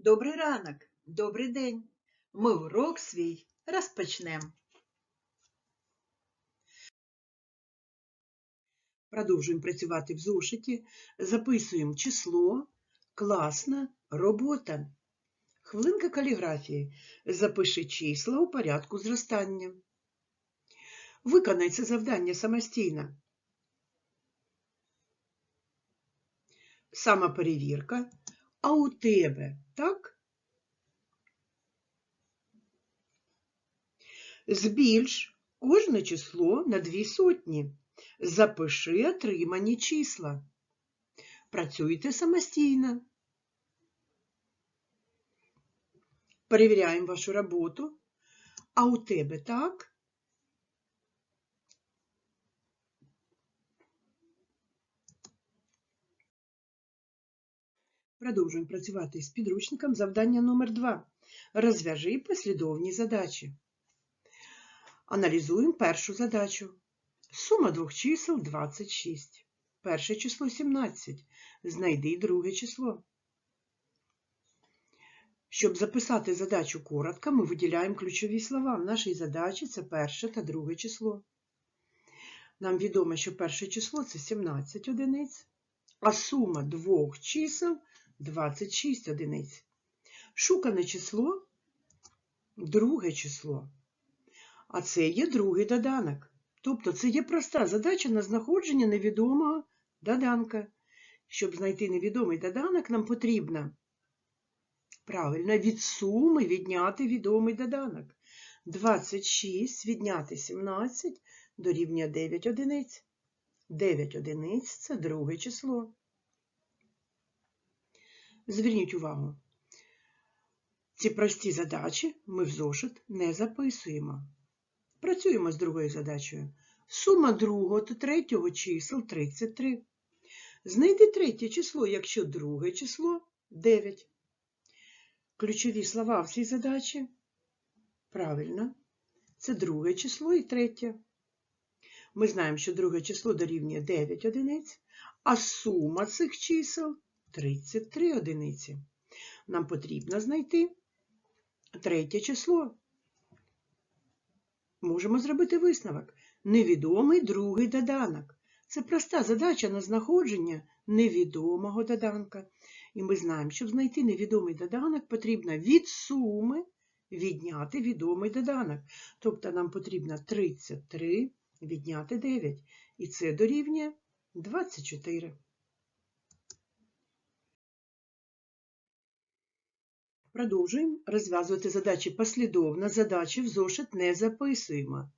Добрий ранок, добрий день. Ми урок свій розпочнемо. Продовжуємо працювати в зошиті. Записуємо число, класна робота. Хвилинка каліграфії. Запиши числа у порядку зростання. Виконай це завдання самостійно. Самоперевірка. А у тебе так? Збільш кожне число на дві сотні. Запиши отримані числа. Працюйте самостійно. Перевіряємо вашу роботу. А у тебе так? Продовжуємо працювати з підручником завдання номер 2 Розв'яжи послідовні задачі. Аналізуємо першу задачу. Сума двох чисел 26. Перше число 17. Знайди друге число. Щоб записати задачу коротко, ми виділяємо ключові слова. В нашій задачі це перше та друге число. Нам відомо, що перше число це 17 одиниць, а сума двох чисел 26 одиниць. Шукане число друге число. А це є другий доданок. Тобто це є проста задача на знаходження невідомого доданка. Щоб знайти невідомий доданок, нам потрібно правильно від суми відняти відомий доданок. 26 відняти 17 дорівнює 9 одиниць. 9 одиниць це друге число. Зверніть увагу, ці прості задачі ми в зошит не записуємо. Працюємо з другою задачею. Сума другого та третього чисел 33. Знайди третє число, якщо друге число 9. Ключові слова в цій задачі. Правильно, це друге число і третє. Ми знаємо, що друге число дорівнює 9 одиниць, а сума цих чисел 33 одиниці. Нам потрібно знайти третє число. Можемо зробити висновок. Невідомий другий доданок. Це проста задача на знаходження невідомого доданка. І ми знаємо, щоб знайти невідомий доданок, потрібно від суми відняти відомий доданок. Тобто нам потрібно 33 відняти 9. І це дорівнює 24. Продовжуємо розв'язувати задачі послідовно. Задачі в зошит не записуємо.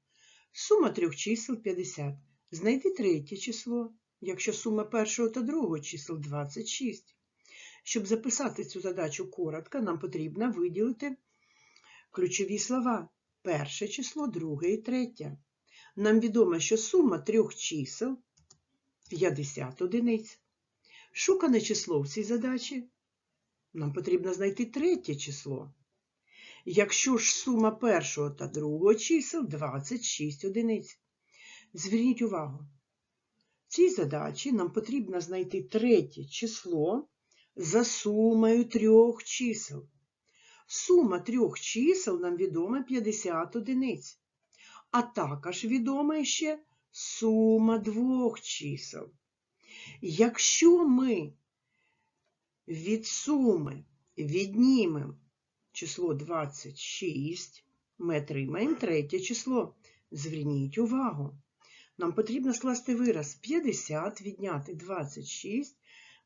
Сума трьох чисел 50. Знайди третє число, якщо сума першого та другого чисел 26. Щоб записати цю задачу коротко, нам потрібно виділити ключові слова. Перше число, друге і третє. Нам відомо, що сума трьох чисел 50 одиниць. Шукане число в цій задачі нам потрібно знайти третє число. Якщо ж сума першого та другого чисел 26 одиниць. Зверніть увагу, в цій задачі нам потрібно знайти третє число за сумою трьох чисел. Сума трьох чисел нам відома 50 одиниць, а також відома ще сума двох чисел. Якщо ми від суми віднімемо число 26, ми отримаємо третє число. Зверніть увагу. Нам потрібно скласти вираз 50 відняти 26,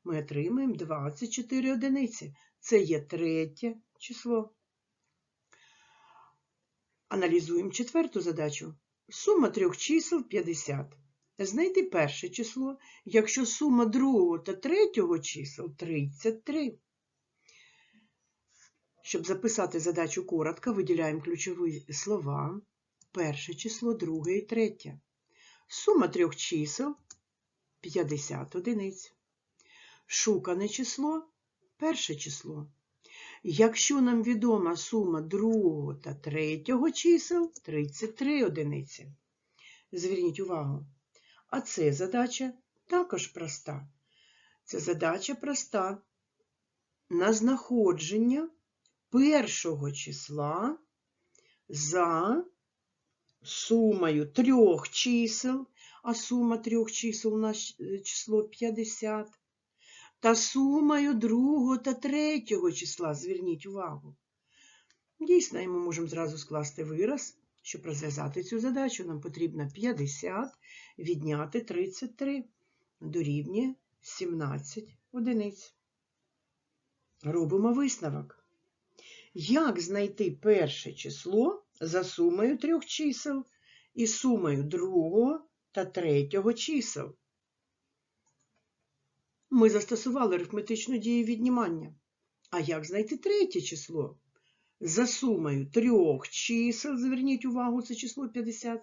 ми отримаємо 24 одиниці. Це є третє число. Аналізуємо четверту задачу. Сума трьох чисел 50. Знайди перше число, якщо сума другого та третього чисел 33. Щоб записати задачу коротко, виділяємо ключові слова. Перше число, друге і третє. Сума трьох чисел 50 одиниць. Шукане число перше число. Якщо нам відома сума другого та третього чисел 33 одиниці. Зверніть увагу. А це задача також проста. Це задача проста на знаходження першого числа за сумою трьох чисел, а сума трьох чисел у нас е, число 50, та сумою другого та третього числа, зверніть увагу. Дійсно, ми можемо зразу скласти вираз. Щоб розв'язати цю задачу, нам потрібно 50 відняти 33 дорівнює 17 одиниць. Робимо висновок. Як знайти перше число за сумою трьох чисел і сумою другого та третього чисел? Ми застосували арифметичну дію віднімання. А як знайти третє число? За сумою трьох чисел, зверніть увагу, це число 50,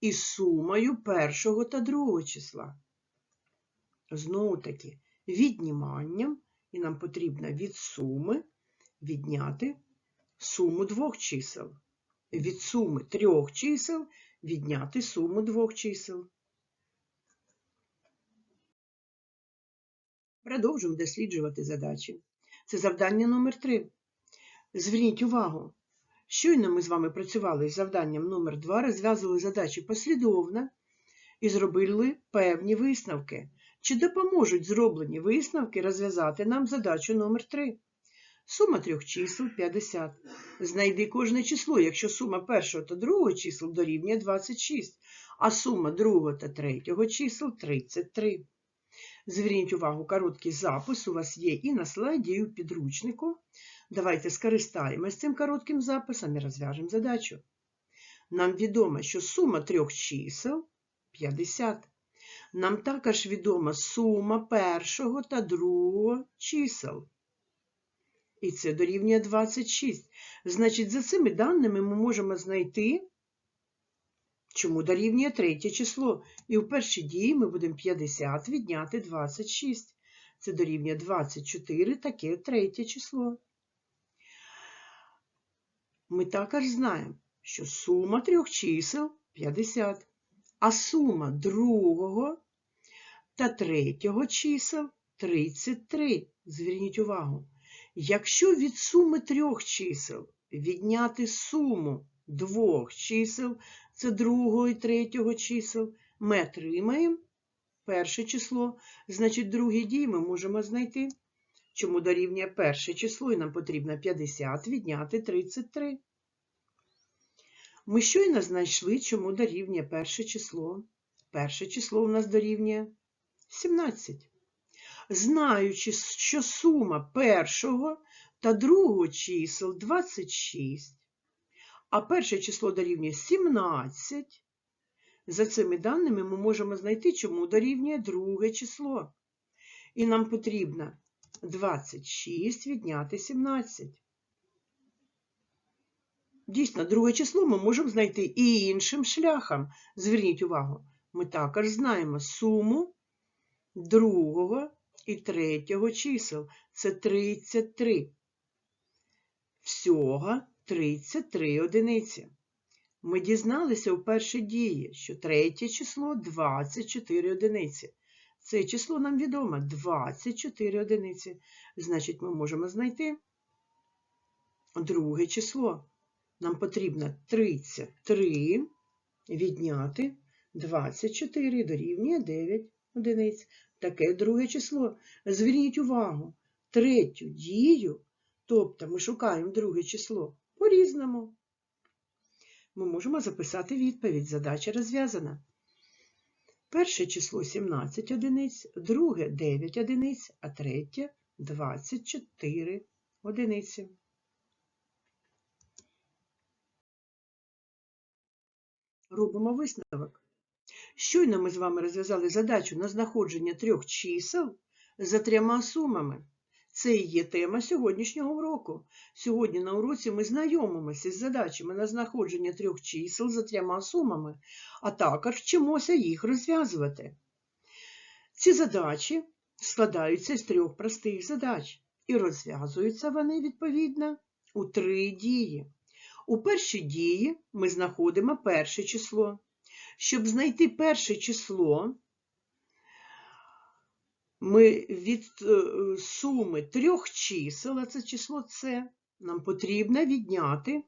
і сумою першого та другого числа. Знову таки, відніманням, і нам потрібно від суми відняти суму двох чисел. Від суми трьох чисел відняти суму двох чисел. Продовжуємо досліджувати задачі. Це завдання номер 3. Зверніть увагу, щойно ми з вами працювали з завданням номер 2 розв'язували задачі послідовно і зробили певні висновки. Чи допоможуть зроблені висновки розв'язати нам задачу номер 3 Сума трьох чисел 50. Знайди кожне число, якщо сума першого та другого чисел дорівнює 26, а сума другого та третього чисел 33. Зверніть увагу, короткий запис у вас є і на слайді, і у підручнику. Давайте скористаємось цим коротким записом і розв'яжемо задачу. Нам відомо, що сума трьох чисел 50. Нам також відома сума першого та другого чисел. І це дорівнює 26. Значить, за цими даними ми можемо знайти, чому дорівнює третє число. І в першій дії ми будемо 50 відняти 26. Це дорівнює 24, таке третє число. Ми також знаємо, що сума трьох чисел 50, а сума другого та третього чисел 33. Зверніть увагу. Якщо від суми трьох чисел відняти суму двох чисел, це другого і третього чисел, ми отримаємо перше число, значить, другий дій ми можемо знайти. Чому дорівнює перше число, і нам потрібно 50 відняти 33. Ми щойно знайшли, чому дорівнює перше число. Перше число у нас дорівнює 17. Знаючи, що сума першого та другого чисел 26, а перше число дорівнює 17, за цими даними ми можемо знайти, чому дорівнює друге число. І нам потрібно 26 відняти 17. Дійсно, друге число ми можемо знайти і іншим шляхом. Зверніть увагу, ми також знаємо суму другого і третього чисел. Це 33. Всього 33 одиниці. Ми дізналися у першій дії, що третє число 24 одиниці. Це число нам відомо 24 одиниці. Значить, ми можемо знайти друге число. Нам потрібно 33 відняти 24 дорівнює 9 одиниць. Таке друге число. Зверніть увагу, третю дію, тобто ми шукаємо друге число по-різному. Ми можемо записати відповідь. Задача розв'язана. Перше число 17 одиниць, друге 9 одиниць, а третє 24 одиниці. Робимо висновок. Щойно ми з вами розв'язали задачу на знаходження трьох чисел за трьома сумами. Це і є тема сьогоднішнього уроку. Сьогодні на уроці ми знайомимося з задачами на знаходження трьох чисел за трьома сумами, а також вчимося їх розв'язувати. Ці задачі складаються з трьох простих задач, і розв'язуються вони, відповідно, у три дії. У першій дії ми знаходимо перше число. Щоб знайти перше число, ми від е, суми трьох чисел, а це число С, нам потрібно відняти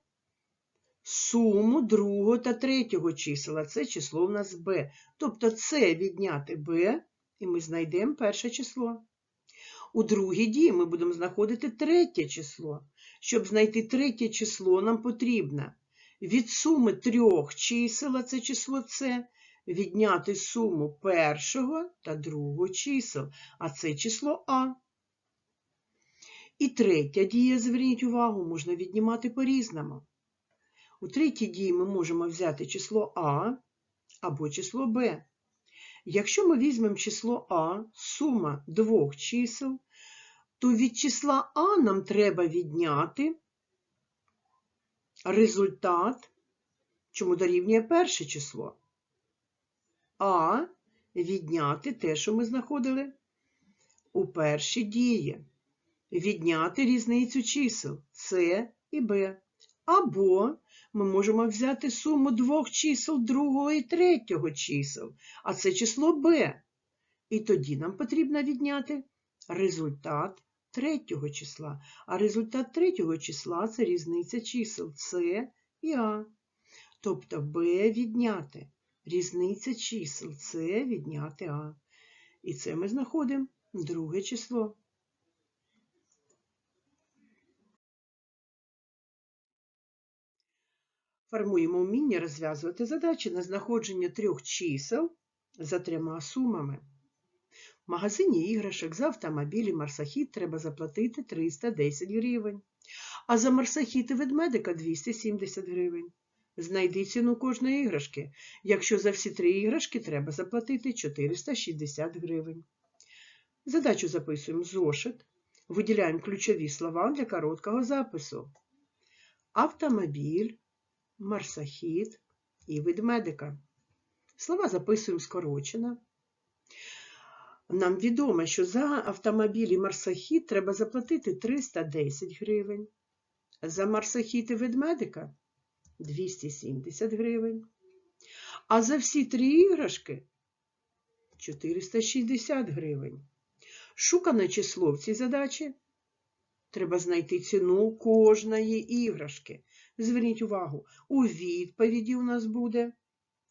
суму другого та третього числа. Це число у нас b. Тобто це відняти b, і ми знайдемо перше число. У другій дії ми будемо знаходити третє число. Щоб знайти третє число, нам потрібно від суми трьох чисел, а це число С, відняти суму першого та другого чисел, а це число А. І третя дія, зверніть увагу, можна віднімати по-різному. У третій дії ми можемо взяти число А або число Б. Якщо ми візьмемо число А, сума двох чисел, то від числа А нам треба відняти результат, чому дорівнює перше число. А відняти те, що ми знаходили у першій дії. Відняти різницю чисел С і Б. Або ми можемо взяти суму двох чисел другого і третього чисел, а це число b. І тоді нам потрібно відняти результат третього числа. А результат третього числа це різниця чисел С і А. Тобто b відняти різниця чисел С відняти А. І це ми знаходимо друге число. Формуємо вміння розв'язувати задачі на знаходження трьох чисел за трьома сумами. В магазині іграшок за автомобілі марсахіт треба заплатити 310 гривень, а за марсахіт і ведмедика 270 гривень. Знайди ціну кожної іграшки, якщо за всі три іграшки треба заплатити 460 гривень. Задачу записуємо зошит, виділяємо ключові слова для короткого запису. Автомобіль марсахід і ведмедика. Слова записуємо скорочено. Нам відомо, що за автомобіль і марсахід треба заплатити 310 гривень. За марсахід і ведмедика 270 гривень. А за всі три іграшки 460 гривень. Шукане число в цій задачі. Треба знайти ціну кожної іграшки. Зверніть увагу, у відповіді у нас буде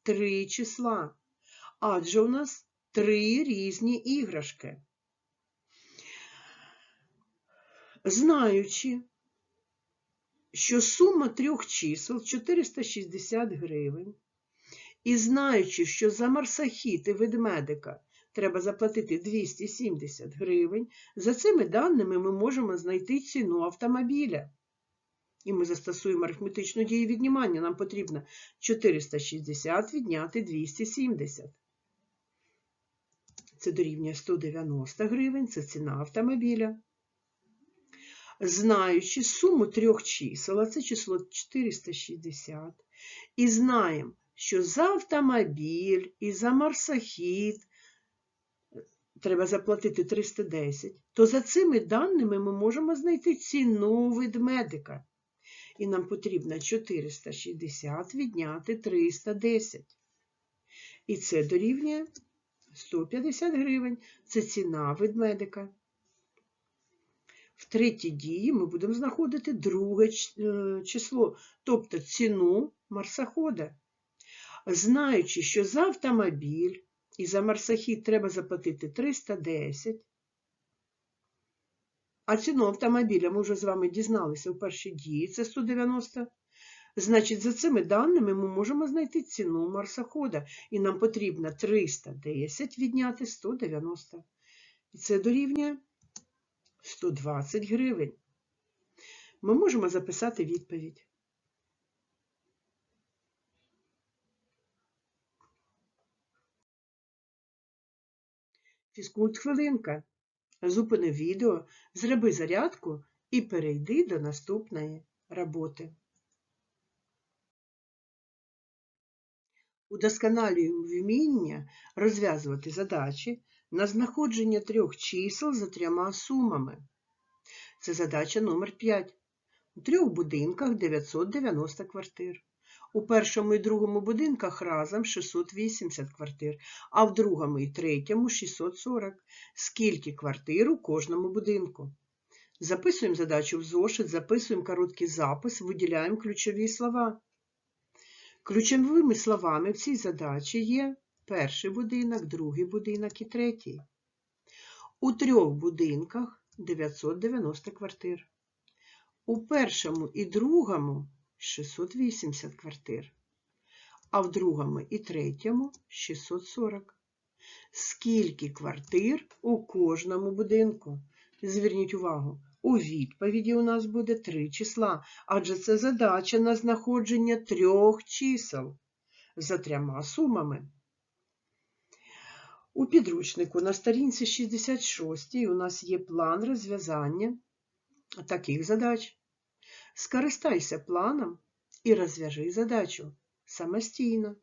три числа, адже у нас три різні іграшки. Знаючи, що сума трьох чисел 460 гривень, і знаючи, що за марсахіт і ведмедика треба заплатити 270 гривень, за цими даними ми можемо знайти ціну автомобіля. І ми застосуємо арифметичну дію віднімання. Нам потрібно 460 відняти 270. Це дорівнює 190 гривень, це ціна автомобіля. Знаючи суму трьох чисел, а це число 460, і знаємо, що за автомобіль і за марсахід треба заплатити 310, то за цими даними ми можемо знайти ціну ведмедика і нам потрібно 460 відняти 310. І це дорівнює 150 гривень. Це ціна ведмедика. В третій дії ми будемо знаходити друге е, число, тобто ціну марсохода. Знаючи, що за автомобіль і за марсохід треба заплатити 310, а ціну автомобіля ми вже з вами дізналися у першій дії, це 190. Значить, за цими даними ми можемо знайти ціну марсохода, і нам потрібно 310 відняти 190. І це дорівнює 120 гривень. Ми можемо записати відповідь. Фізкульт хвилинка. Зупини відео, зроби зарядку і перейди до наступної роботи. Удосконалюємо вміння розв'язувати задачі на знаходження трьох чисел за трьома сумами. Це задача номер 5. У трьох будинках 990 квартир. У першому і другому будинках разом 680 квартир, а в другому і третьому 640. Скільки квартир у кожному будинку? Записуємо задачу в зошит, записуємо короткий запис, виділяємо ключові слова. Ключовими словами в цій задачі є перший будинок, другий будинок і третій. У трьох будинках 990 квартир. У першому і другому 680 квартир, а в другому і третьому 640. Скільки квартир у кожному будинку? Зверніть увагу, у відповіді у нас буде три числа, адже це задача на знаходження трьох чисел за трьома сумами. У підручнику на сторінці 66 у нас є план розв'язання таких задач. Скористайся планом і розв'яжи задачу самостійно.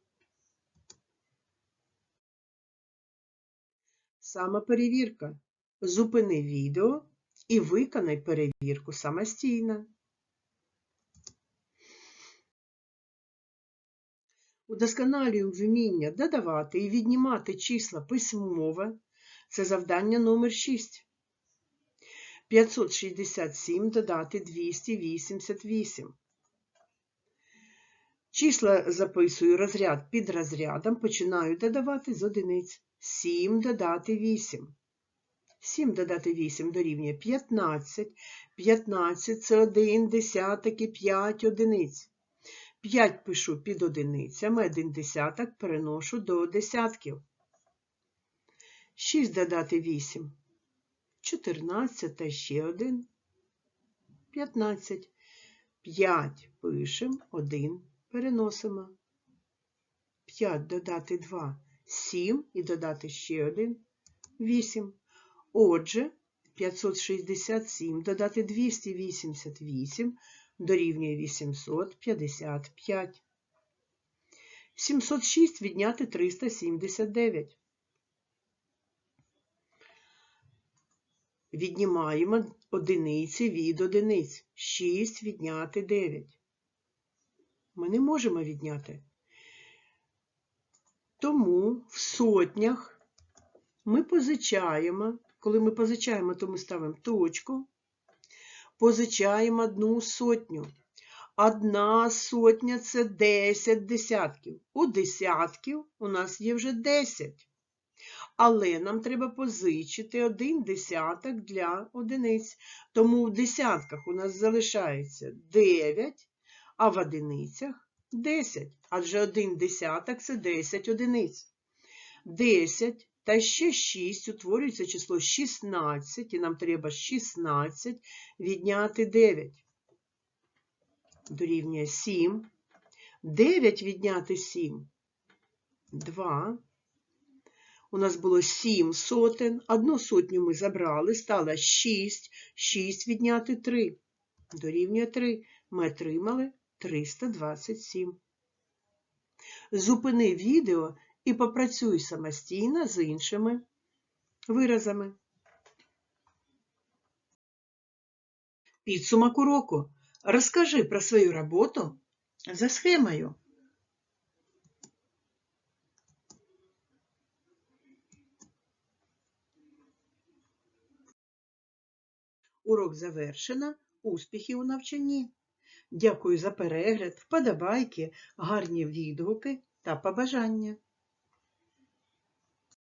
Самоперевірка. Зупини відео і виконай перевірку самостійно. Удосконалюємо вміння додавати і віднімати числа письмове. Це завдання номер 6. 567 додати 288. Числа записую розряд під розрядом, починаю додавати з одиниць. 7 додати 8. 7 додати 8 дорівнює 15. 15 це 1 десяток і 5 одиниць. 5 пишу під одиницями, 1 десяток переношу до десятків. 6 додати 8. 14 та ще 1. 15. 5 пишемо, 1 переносимо. 5 додати 2 7 і додати ще 1 8. Отже, 567 додати 288 дорівнює 855. 706 відняти 379. Віднімаємо одиниці від одиниць. 6 відняти 9. Ми не можемо відняти. Тому в сотнях ми позичаємо, коли ми позичаємо, то ми ставимо точку, позичаємо одну сотню. Одна сотня це 10 десятків. У десятків у нас є вже 10. Але нам треба позичити один десяток для одиниць. Тому в десятках у нас залишається 9, а в одиницях 10. Адже один десяток це 10 одиниць. 10 та ще 6 утворюється число 16, і нам треба 16 відняти 9. Дорівнює 7. 9 відняти 7. 2. У нас було 7 сотень. Одну сотню ми забрали, стало 6. 6 відняти 3. Дорівнює 3. Ми отримали 327. Зупини відео і попрацюй самостійно з іншими виразами. Підсумок уроку. Розкажи про свою роботу за схемою. Урок завершено. Успіхів у навчанні. Дякую за перегляд, вподобайки, гарні відгуки та побажання.